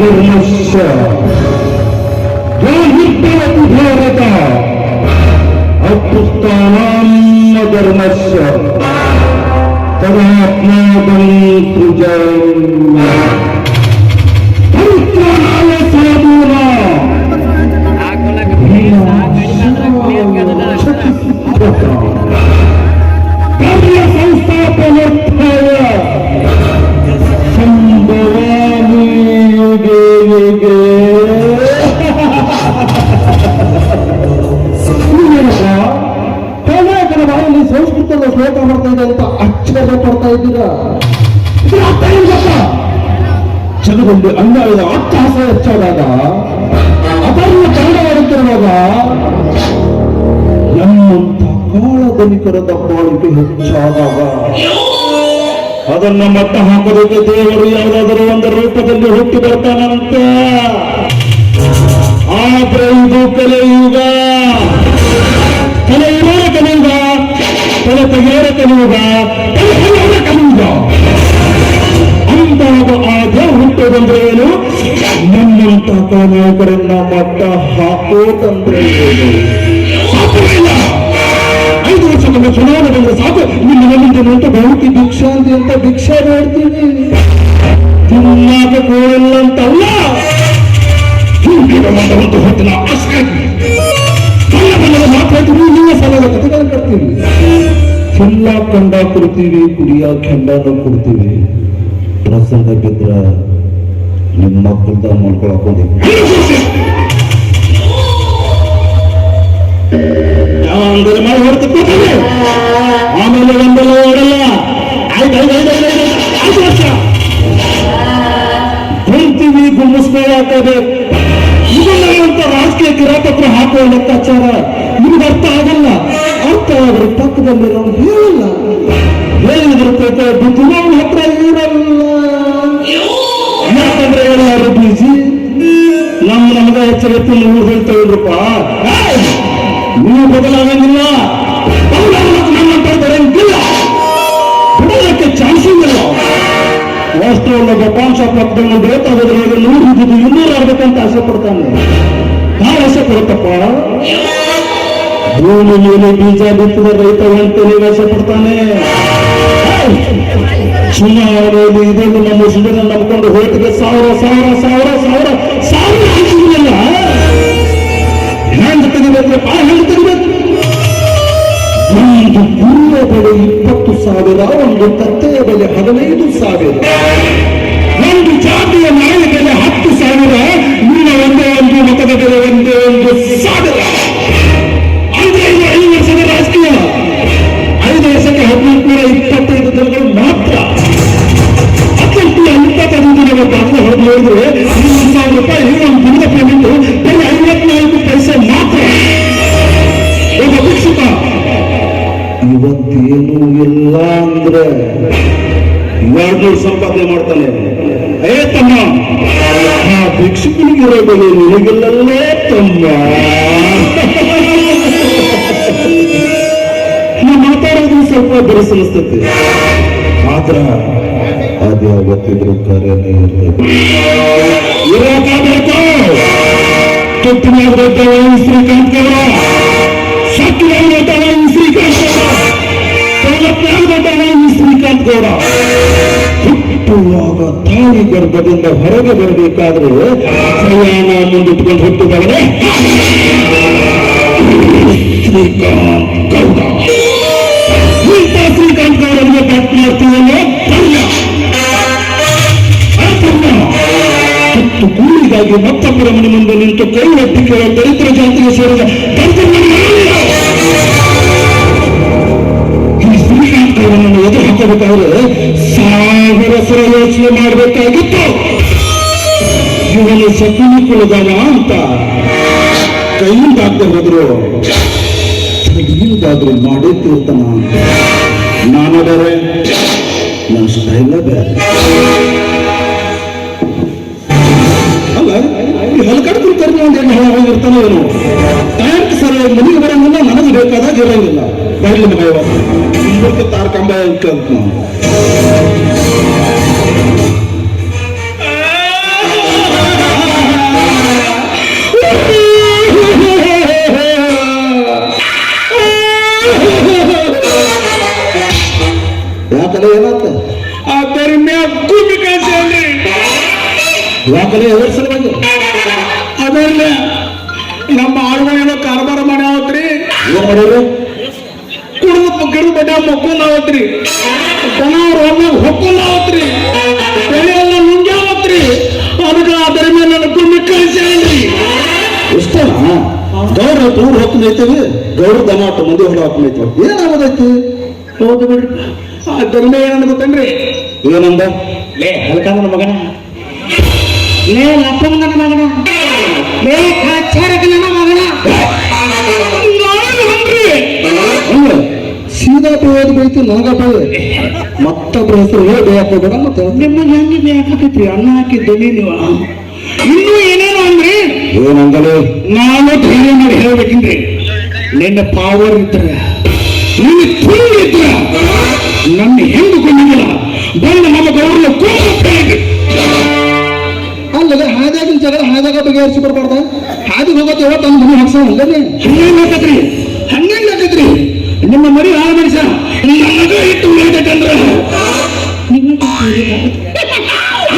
দুর্নশ্য দুর্ভিত্তরতিধীরত অভ্যুত্থানান্ন ধর্মস্য তদাত্মাদম পূজা ಅಂತ ಅಕ್ಷರ ಪಡ್ತಾ ಇದ್ದೀರಾ? ಜಗದಲ್ಲಿ ಅನ್ಯಾಯದ ಅಟ್ಟಹಾಸ ಹೆಚ್ಚಾದಾಗ ಅದನ್ನು ಕನ್ನಡವಾಡುತ್ತಿರುವಾಗ ನಮ್ಮಂಥ ಕಾಳಧನಿಕರದ ದಬ್ಬಾಳಿಕೆ ಹೆಚ್ಚಾದಾಗ, ಅದನ್ನ ಮಟ್ಟ ಹಾಕೋದಕ್ಕೆ ದೇವರು ಯಾವುದಾದರೂ ಒಂದು ರೂಪದಲ್ಲಿ ಹುಟ್ಟಿ ಬರ್ತಾನಂತೆ. ಆದ್ರೆ ಇದು ಕಲಿಯುಗ ಕಲಿಯುವ ಕಲಿಯುಗ ಕಲೆ ತೆಗೆಯೋರ ಕಲಿಯುಗ ನಮ್ಮಂತ ನಾಯಕರನ್ನ ಮಟ್ಟ ಹಾಕೋತಂದ್ರೆ ಇಲ್ಲ ಐದು ವರ್ಷಕ್ಕೊಮ್ಮೆ ಚುನಾವಣೆ ಬಂದ್ರೆ ಸಾಕು ನಿಮ್ಮ ಮನೆಯಲ್ಲಿ ಅಂತ ಬಹುತಿ ಭಿಕ್ಷಾಂತಿ ಅಂತ ಭಿಕ್ಷಾ ನೋಡ್ತೀನಿ ತಿನ್ನಾಕ ಕೋರಲ್ಲ ಅಂತಲ್ಲ. ಒಂದು ಹೊತ್ತಿನ ಬಲ್ಲ ನಿಮ್ಮ ಕಥೆಗಳನ್ನು ಕಂಡ ಕೊಡ್ತೀವಿ ಕುಡಿಯ ಕೆಂಡನ ಕೊಡ್ತೀವಿ. ಪ್ರಸಾದ ಬಿದ್ರ ನಿಮ್ಮ ಮಕ್ಕಳ್ದ ಮಾಡ್ಕೊಳಕ್ ಹೋಗಿ ಆಮೇಲೆ ಒಂದಲ್ಲ ಓಡಲ್ಲ. ಆಯ್ತು ಐದು ಐದು ಐದು ಐದು ವರ್ಷ ಇದನ್ನೆಲ್ಲಂತ ರಾಜಕೀಯ ಕಿರಾಪತ್ರ ಹಾಕುವ ಲೆಕ್ಕಾಚಾರ ನಿಮ್ಗೆ ಅರ್ಥ ಆಗಲ್ಲ. ಅರ್ಥ ಆದ್ರೆ ಪಕ್ಕದಲ್ಲಿರೋರು ಹೇಳಲ್ಲ. ಹೇಳಿದ್ರ ಪ್ರಕಾರ ಬುದ್ಧಿಮಾನ ಹತ್ರ ಇರಲ್ಲ. ಎಲ್ಲರೂ ಬೀಜಿ ನಮ್ಮ ನಮಗ ಎಚ್ಚರಿಕೆ ನೀವು ಹೇಳ್ತೇವ್ರಪ್ಪ ನೀವು ಬದಲಾಗಂಗಿಲ್ಲ. ಬರಂಗಿಲ್ಲ ಬಿಡೋದಕ್ಕೆ ಚಾನ್ಸಿಂಗ್ ಇಲ್ಲ. ವಾಸ್ತವಲ್ಲ ದತ್ತಾಂಶ ಪಕ್ಕದಲ್ಲಿ ಬೇಕಾದ್ರೆ ನೂರು ಇದ್ದು ಇನ್ನೂರು ಆಗ್ಬೇಕಂತ ಆಸೆ ಪಡ್ತಾನೆ. ಯಾರು ಆಸೆ ಪಡುತ್ತಪ್ಪ? ಭೂಮಿ ಮೇಲೆ ಬೀಜ ಬಿತ್ತಿದ ರೈತ ಅಂತೇಳಿ ಆಸೆ ಪಡ್ತಾನೆ. ಚುನಾವಣೆಯಲ್ಲಿ ಇದನ್ನು ನಮ್ಮ ಸುಮ್ಮನೆ ನಂಬಿಕೊಂಡು ಹೋಟಿಗೆ ಸಾವಿರ ಸಾವಿರ ಸಾವಿರ ಸಾವಿರ ಸಾವಿರ ಹಾಕಿದ್ರಲ್ಲ ತೆಗಿಬೇಕು ತೆಗಿಬೇಕ್ರಪ್ಪ ಹ್ಯಾಂಗ್ ತೆಗಿಬೇಕು. ಒಂದು ಗುರುವ ಬೆಲೆ ಇಪ್ಪತ್ತು ಸಾವಿರ, ಒಂದು ತತ್ತೆಯ ಬೆಲೆ ಹದಿನೈದು ಸಾವಿರ. ಒಂದು ಜಾತಿಯ ನಾಯಿ ಬೆಲೆ ಹತ್ತು ಸಾವಿರ ನಿಮ್ಮ ಒಂದೇ ಒಂದು ಮತದ ಬೆಲೆ ಒಂದೇ ಒಂದು ಸಾವಿರ. ಮಾತ್ರ ಹೊರಗೆ ಹೋದ್ರೆ ಇನ್ನೊಂದು ಸಾವಿರ ರೂಪಾಯಿ ಒಂದು ದಿನದ ಪೇಮೆಂಟ್ ಬರೀ ಐವತ್ನಾಲ್ಕು ಪೈಸೆ ಮಾತ್ರ. ಒಬ್ಬ ಭಿಕ್ಷುಕ. ಇವತ್ತೇನು ಇಲ್ಲ ಅಂದ್ರೆ ಎರಡು ಸಂಪಾದನೆ ಮಾಡ್ತಾನೆ. ಏ ತಮ್ಮ ಆ ಭಿಕ್ಷುಕನಿಗೆ ಇರೋ ಬೆಲೆ ನಿನಗಿಲ್ಲಲ್ಲೇ ತಮ್ಮ. ನೀವು ಮಾತಾಡೋದು ಸ್ವಲ್ಪ ಬೆರೆಸಲಿಸ್ತೈತಿ ಆದ್ರ ಅದೇ ಅವತ್ತಿದ್ರು ಕಾರ್ಯನೇ ಶ್ರೀಕಾಂತ್ ಗೌಡ ಶ್ರೀಕಾಂತ್ ಶ್ರೀಕಾಂತ್ ಗೌಡ ಹುಟ್ಟುವಾಗ ತಾಯಿ ಗರ್ಭದಿಂದ ಹೊರಗೆ ಬರಬೇಕಾದ್ರೆ ಪ್ರಯಾಣ ಮುಂದಿಟ್ಕೊಂಡು ಹುಟ್ಟಿದವನೇ ಶ್ರೀಕಾಂತ್ ಗೌಡ ಶ್ರೀಕಾಂತ್ ಗೌಡನಿಗೆ ಬ್ಯಾಟ್ ಮಾಡ್ತೀವಲ್ಲ ಹತ್ತು ಕೂಲಿಗಾಗಿ ಮತ್ತೊಬ್ಬರ ಮನೆ ಮುಂದೆ ನಿಂತು ಕೈ ಒತ್ತಿ ಕೇಳೋ ದರಿದ್ರ ಜಾತಿಗೆ ಸೇರಿದ ಈ ಶ್ರೀಕಾಂತ್ ಅವರನ್ನು ಎದುರು ಹಾಕಬೇಕಾದ್ರೆ ಸಾವಿರ ಸಲ ಯೋಚನೆ ಮಾಡಬೇಕಾಗಿತ್ತು. ಇವನು ಶಕುನಿ ಅಂತ ಅಂತ. ಆಗ್ತಾ ಹೋದ್ರು. ಕೈಯಿಂದಾದ್ರೂ ಮಾಡೇ ತೀರ್ತಾನ ನಾನು ಬೇರೆ ನನ್ನ ಸ್ಟೈಲ ಬೇರೆ. ಇವನು ಟ್ಯಾಂಕ್ ಸರಿಯಾಗಿ ಮುಗಿಯುವರೆ ಮುನ್ನ ನನಗೆ ಬೇಕಾದಾಗ ಇರಂಗಿಲ್ಲ ಬೈಲ್ ಮಗ ಇವತ್ತು ತಾರ್ ಕಂಬ ಇಕ್ಕಂತ ನಾನು ಯಾಕಲೆ ಆ ಪರ್ಮ್ಯ ಕುಂಬಿಕಾಂತ ಅಂದ್ರೆ ಯಾಕಲೆ ಎದುರಿಸಲ್ವಾಗಿ ಇಷ್ಟನಾ ಗೌರ ದೂರ ಹೋಗ್ತೈತಿವಿ ಗೌರ ದನ ದಮಾಟ ಮಂದಿ ಹೊಲ ಹಾಕೊಂಡೈತಿ ಏನಾಗೋದೈತಿ ಹೌದು ಬಿಡ್ರಿ. ಆ ಧರ್ಮ ಏನಂದ ಗೊತ್ತೇನ್ರಿ? ಏನಂದ? ಲೇ ಹಲ್ಕಂದ್ರ ಮಗನ. ಲೇ ಲಪ್ಪಂಗನ ಮಗನ. ಲೇ ಕಾಚಾರಕ ನನ್ನ ಮಗನ ಸೀದಾ ಬೇಯೋದು ಬೈತಿ ನನಗ ಬೇಯ ಮತ್ತೊಬ್ಬರ ಹೆಸರು ಹೇಳಿ ಬೇಯಕ್ಕೆ ಹೋಗ್ಬೇಡ ಮತ್ತೆ ನಿಮ್ಮ ಹೆಂಗೆ ಬೇಕಾಕೈತ್ರಿ ಅನ್ನ ಹಾಕಿದ್ದೇನೆ ನೀವು? ಏನಂದಲೇ? ನಾನು ಧೈರ್ಯ ಮಾಡಿ ಹೇಳ್ಬೇಕಿನ್ರಿ ನಿನ್ನ ಪಾವರ್ ಇದ್ರ ನಿನ್ನ ತುಂಡು ಇದ್ರ ನನ್ನ ಹೆಂಗು ಕೊಂಡಿಲ್ಲ ಬಂದು ನಮ್ಮ ಗೌರವ ಅಲ್ಲದೆ ಹಾಗಾಗಿ ಜಗಳ ಹಾದಾಗ ಬಗೆಹರಿಸಿ ಬರ್ಬಾರ್ದ ಹಾದಿಗೆ ಹೋಗೋದು ಯಾವತ್ತು ಅಂದ್ ಮನೆ ಹಾಕ್ಸೋ? ಅಲ್ಲದೆ ಹಂಗೇನ್ ಹಾಕತ್ರಿ ಹಂಗೇನ್ ಹಾಕತ್ರಿ ನಿಮ್ಮ ಮರಿ ಹಾಳು ಮನುಷ್ಯ. ನನಗ ಇಟ್ಟು ಉಳಿದೈತಂದ್ರ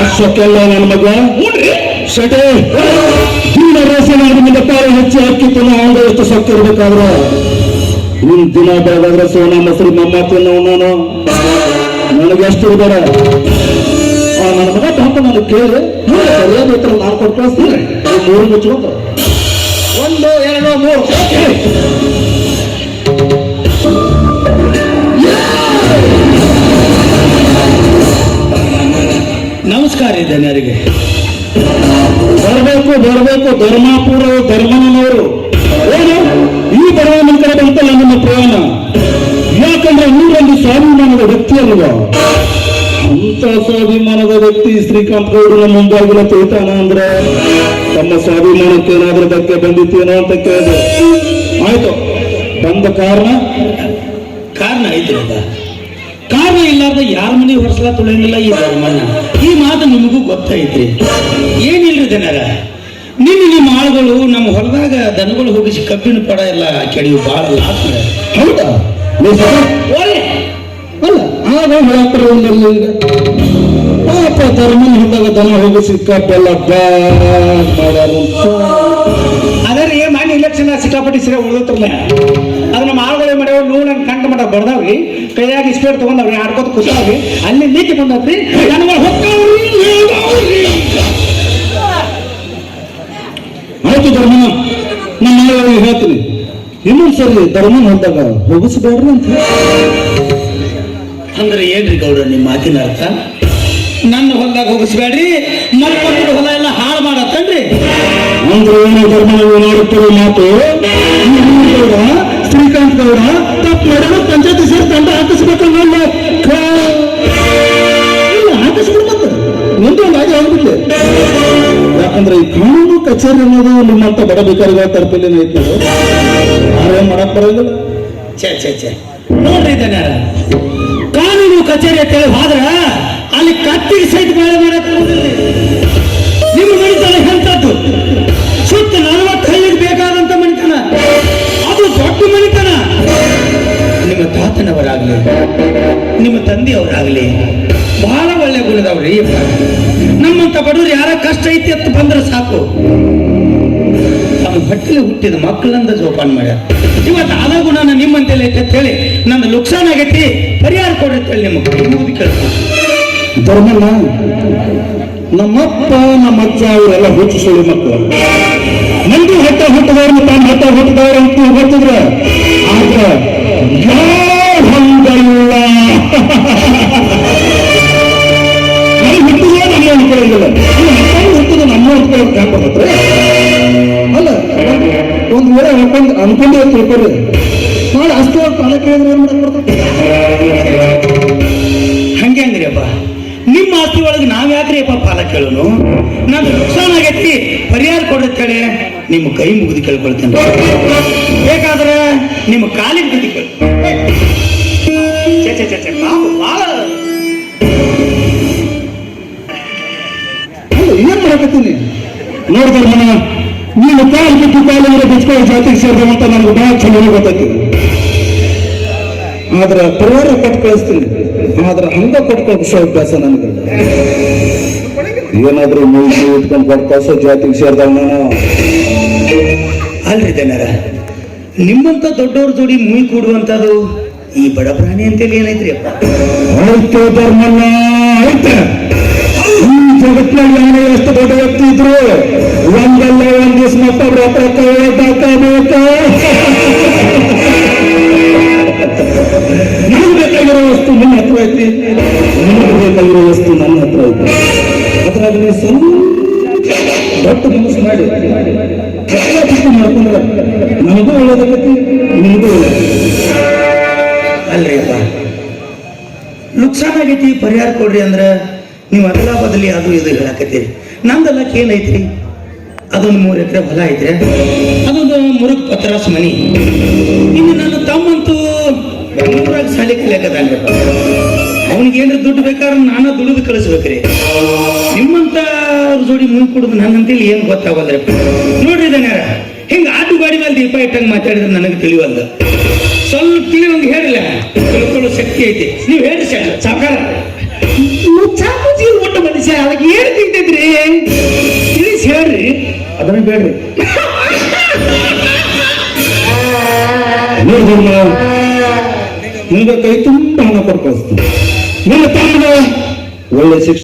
ಅಷ್ಟಕ್ಕೆಲ್ಲ ನನ್ನ ಮಗ. ನೋಡ್ರಿ. ಶಟೆ ದಿನ ರೇಷನಾಗಿ ನಿನ್ನ ಪಾಲು ಹೆಚ್ಚು ತಿನ್ನ ನಾವು ಎಷ್ಟು ಸೊಕ್ಕ ಇರ್ಬೇಕಾದ್ರೆ. ನಿನ್ ದಿನ ಬೇಡಾದ್ರೆ ಸೋನ ಮೊಸರು ಮಮ್ಮ ತಿನ್ನೋ ನಾನು ನನಗೆ ಎಷ್ಟು ಇರ್ಬೇಡ. ನನ್ನ ಮಗ ಪಾಪ ನನಗೆ ಕೇಳಿ ಸರಿಯಾದ ಉತ್ತರ ನಾನು ಕೊಟ್ಟು ಕಳಿಸ್ತೀನಿ. ಮೂರು ಮುಚ್ಕೊಂಡು ಒಂದು, ಎರಡು, ಮೂರು. ನಮಸ್ಕಾರ ಇದೆ ನನಗೆ ಬರಬೇಕು ಬರಬೇಕು ಧರ್ಮಾಪುರ ಧರ್ಮನವರು. ಏನು ಈ ಬರುವ ನಿಮ್ಮ ಕಡೆ ಬಂತಲ್ಲ ನಿಮ್ಮ ಪ್ರಯಾಣ. ಯಾಕಂದ್ರೆ ನೂರೊಂದು ಸ್ವಾಭಿಮಾನದ ವ್ಯಕ್ತಿ ಅಲ್ವ? ಅಂತ ಸ್ವಾಭಿಮಾನದ ವ್ಯಕ್ತಿ ಶ್ರೀಕಾಂತ್ ಗೌಡನ ಮುಂದಾಗಿನ ತಿಳ್ತಾನ ಅಂದ್ರೆ. ತಮ್ಮ ಸ್ವಾಭಿಮಾನಕ್ಕೆ ಏನಾದ್ರೂ ಧಕ್ಕೆ ಬಂದಿತ್ತೇನೋ ಅಂತ ಕೇಳಿದೆ. ಆಯ್ತು, ಬಂದ ಕಾರಣ? ಕಾರಣ ಐತಿ ಕಾರಣ ಇಲ್ಲಾರ್ದ ಯಾರ ಮನೆ ಹೊರಸಲ ತುಳಿಯಂಗಿಲ್ಲ ಈ ಧರ್ಮನ. ಈ ಮಾತು ನಿಮಗೂ ಗೊತ್ತೈತ್ರಿ. ಏನಿಲ್ರಿ ಜನರ? ನಿನ್ನ ನಿಮ್ಮ ಆಳುಗಳು ನಮ್ಮ ಹೊಲದಾಗ ದನಗಳು ಹೋಗಿಸಿ ಕಬ್ಬಿನ ಪಡ ಎಲ್ಲ ಕೆಡಿಯು ಭಾಳ ಲಾಸ್. ಹೌದಾ? ನೀವು ಒಳ್ಳೆ. ಅಲ್ಲ ಆಗ ಹೇಳಾಕ್ತಾರೆ ಒಂದಲ್ಲ ಈಗ ಪಾಪ ಧರ್ಮನ ಹಿಂದಾಗ ದನ ಹೋಗಿಸಿ ಕಬ್ಬೆಲ್ಲ. ಅದರ ಏ ಮಾಡಿ ಇಲೆಕ್ಷನ್ ಸಿಕ್ಕಾಪಟ್ಟಿ ಸಿರ ಉಳಿದತ್ರಲ್ಲ ಅದು ನಮ್ಮ ಆಳುಗಳೇ ಮಾಡ್ಯಾವ ನೂಲ ಕಂಡು ಮಾಡ ಬರ್ದಾವ್ರಿ. ಕೈಯಾಗಿ ಇಸ್ಪೇಟ್ ತಗೊಂಡವ್ರಿ ಆಡ್ಕೋತ ಕೂತಾವ್ರಿ. ಅಲ್ಲಿ ನೀತಿ ಬಂದವ್ರಿ ನನಗೆ ಹೊಕ್ಕವ್ರಿ ನಮ್ಮ ಮನೆಯವರಿಗೆ ಹೇಳ್ತೀನಿ ಇನ್ನೊಂದು ಸರಿ ಧರ್ಮ ಹೊಂದಾಗ ಹೋಗಿಸ್ಬೇಡ್ರಿ ಅಂತ. ಅಂದ್ರೆ ಏನ್ರಿ ಗೌಡ್ರ ನಿಮ್ಮ ಮಾತಿನ ಅರ್ಥ? ನನ್ನ ಹೊಲದಾಗ ಹೋಗಿಸ್ಬೇಡ್ರಿ ಮತ್ತೊಬ್ಬರ ಹೊಲ ಎಲ್ಲ ಹಾಳು ಮಾಡತ್ತನ್ರಿ. ಅಂದ್ರೆ ಏನು ಧರ್ಮ ನೋಡುತ್ತಿರೋ ಮಾತು? ಶ್ರೀಕಾಂತ್ ಗೌಡ ತಪ್ಪು ಮಾಡಿದ್ರೆ ಪಂಚಾಯತಿ ಸೇರಿ ಕಾನೂನು ಕಚೇರಿ ಅನ್ನೋದು ನಿಮ್ಮಂತ ಬಡ ಬೇಕಾರಿಗಳ ತರಪಲ್ಲಿ ಐತೆ ಯಾರೇನ್ ಮಾಡಕ್ ಬರೋದಿಲ್ಲ. ಛೇ ಛೇ ಛೇ. ನೋಡ್ರಿ ಜನರ ಕಾನೂನು ಕಚೇರಿ ಅಂತೇಳಿ ಹೋದ್ರ ಅಲ್ಲಿ ಕತ್ತಿಗೆ ಸೈಟ್ ಬೇಳೆ ಮಾಡಕ್. ನಿಮ್ಮ ಮನಿತನ ಎಂತದ್ದು ಸುತ್ತ ನಲವತ್ತು ಹಳ್ಳಿಗೆ ಬೇಕಾದಂತ ಮನಿತನ. ಅದು ದೊಡ್ಡ ಮನಿತನ. ನಿಮ್ಮ ತಾತನವರಾಗ್ಲಿ ನಿಮ್ಮ ತಂದೆಯವರಾಗ್ಲಿ ಬಹಳ ಒಳ್ಳೆ ಗುಣದವ್ರಿ. ನಮ್ಮಂತ ಬಡವ್ರು ಯಾರ ಕಷ್ಟ ಐತಿ ಅಂತ ಬಂದ್ರೆ ಸಾಕು. ಹೊಟ್ಟೆಲಿ ಹುಟ್ಟಿದ ಮಕ್ಕಳಂದ ಜೋಪಾನ ಮಾಡ್ಯಾರ. ಇವತ್ತು ಆದ ಗುಣನ ನಿಮ್ಮಂತೆಲ್ಲ ಐತೆ ಅಂತ ಹೇಳಿ ನನ್ನ ಲುಕ್ಸಾನ್ ಆಗೈತಿ, ಪರಿಹಾರ ಕೊಡ್ರಿ ಹೇಳಿ ನಿಮ್ಮ ಕೈ ಮುಗಿದು ಕೇಳ್ತೀನಿ. ಧರ್ಮಣ್ಣ, ನಮ್ಮಪ್ಪ ನಮ್ಮ ಅಜ್ಜ ಅವರೆಲ್ಲ ಹುಚ್ಚು ಸುಳಿ ಮಕ್ಕಳು. ಮಂದಿ ಹೊಟ್ಟೆ ಹುಟ್ಟಿದವ್ರನ್ನ ತಾನು ಹೊಟ್ಟೆ ಹುಟ್ಟಿದವ್ರ ಅಂತ ಗೊತ್ತಿದ್ರ, ಆದ್ರೆ ಯಾವ ಹಂಗಲ್ಲ ನಾನು ಹುಟ್ಟಿದ್ರೆ ನಮ್ಮ ಕಾಲ ಹಂಗೆ ಅಂದ್ರಿ ಅಪ್ಪ ನಿಮ್ಮ ಆಸ್ತಿ ಒಳಗೆ ನಾವ್ ಯಾಕ್ರಿ ಅಪ್ಪ ಪಾಲ ಕೇಳೋನು? ನಾನು ನುಕ್ಸಾನ್ ಆಗೈತಿ, ಪರಿಹಾರ ಕೊಡುತ್ತೆ ಕಡೆ ನಿಮ್ಮ ಕೈ ಮುಗಿದು ಕೇಳ್ಕೊಳ್ತೇನೆ. ಬೇಕಾದ್ರೆ ನಿಮ್ಮ ಕಾಲಿಗೆ ಬಿದ್ದು ಕೇಳಿ. ಭಾಳ ಏನ್ ಮನ ನೀನು ಕಾಲು ಬಿಟ್ಟು ಕಾಲಿಗೆ ಬಿಚ್ಕೊಳ್ಳೋ ಜಾತಿಗೆ ಅಂತ ನನಗೆ ಬಹಳ ಚಲೋ ಗೊತ್ತೈತಿ ಆದ್ರೆ ಪರಿಹಾರ ಕೊಟ್ಟು ಕಳಿಸ್ತೀನಿ. ಆದ್ರೆ ಹಂಗ ಕೊಟ್ಕೊಳ್ಸೋ ಅಭ್ಯಾಸ ನನಗೆ. ಏನಾದ್ರೂ ಮುಗಿಸಿ ಇಟ್ಕೊಂಡು ಕಳ್ಸೋ ಜಾತಿಗೆ ಸೇರಿದಾಗ ನಾನು. ಅಲ್ರಿ ಜನರ ನಿಮ್ಮಂತ ದೊಡ್ಡವ್ರ ಜೋಡಿ ಮುಯಿ ಕೂಡುವಂತದ್ದು ಈ ಬಡ ಪ್ರಾಣಿ ಅಂತೇಳಿ ಏನೈತ್ರಿ ಅಪ್ಪ? ಆಯ್ತು ಧರ್ಮಣ್ಣ ಆಯ್ತು. ಈ ಜಗತ್ತಿನಲ್ಲಿ ಯಾರೇ ಎಷ್ಟು ದೊಡ್ಡ ವ್ಯಕ್ತಿ ಇದ್ರು ಒಂದಲ್ಲ ಒಂದ್ ದಿವಸ ಮತ್ತೊಬ್ರ ಹತ್ರ ಕೈ ಪರಿಹಾರ ಕೊಡ್ರಿ ಅಂದ್ರೆ ನೀವು ಅದಲ ಬದಲಿ ಅದು ಇದು ಹೇಳಕತ್ತೀರಿ. ಲಕ್ಕ ಏನೈತ್ರಿ ಅದೊಂದು ಮೂರು ಎಕರೆ ಹೊಲ ಐತ್ರಿ. ಅದೊಂದು ಮುರುಗ್ ಪತ್ರಾಸ್ ಮನಿ. ಇನ್ನು ನನ್ನ ತಮ್ಮಂತೂ ಬೆಂಗಳೂರಾಗ ಸಾಲಿ ಕಲಿಯಕದಾನ್ರಿ ಅವನಿಗೆ ಏನ್ರ ದುಡ್ಡು ಬೇಕಾದ್ರೆ ನಾನ ದುಡಿದು ಕಳಿಸ್ಬೇಕ್ರಿ. ನಿಮ್ಮಂತ ಜೋಡಿ ಮುಂದೆ ಕುಡಿದು ನನ್ನಂತೇಳಿ ಏನು ಗೊತ್ತಾಗಲ್ರಿ ನೋಡ್ರಿ ದನ್ಯಾರ, ಹಿಂಗ ಆಟು ಗಾಡಿ ಮೇಲೆ ದೀಪ ಇಟ್ಟಂಗ್ ಮಾತಾಡಿದ್ರೆ ನನಗೆ ತಿಳಿವಲ್ದು. ಸ್ವಲ್ಪ ತಿಳಿವಂಗೆ ಹೇಳಿಲ್ಲ ತಿಳ್ಕೊಳ್ಳೋ ಶಕ್ತಿ ಐತಿ. ನೀವು ಹೇಳಿ ಸಾಕಾರ ಚಾಮುಜಿ ಒಟ್ಟು ಮನುಷ್ಯ ಅದಕ್ಕೆ ಏನು ತಿಂತಿದ್ರಿ? ತಿಳಿಸಿ ಹೇಳ್ರಿ. ಅದನ್ನ ಬೇಡ್ರಿ ನೋಡಿದ್ರಲ್ಲ ನಿಮ್ಗೆ ಕೈ ತುಂಬ ಹಣ ಕೊಟ್ಟು ಕಳಿಸ್ತೀನಿ ತಮ್ಮ ಒಳ್ಳೆ ಶಿಕ್ಷಣ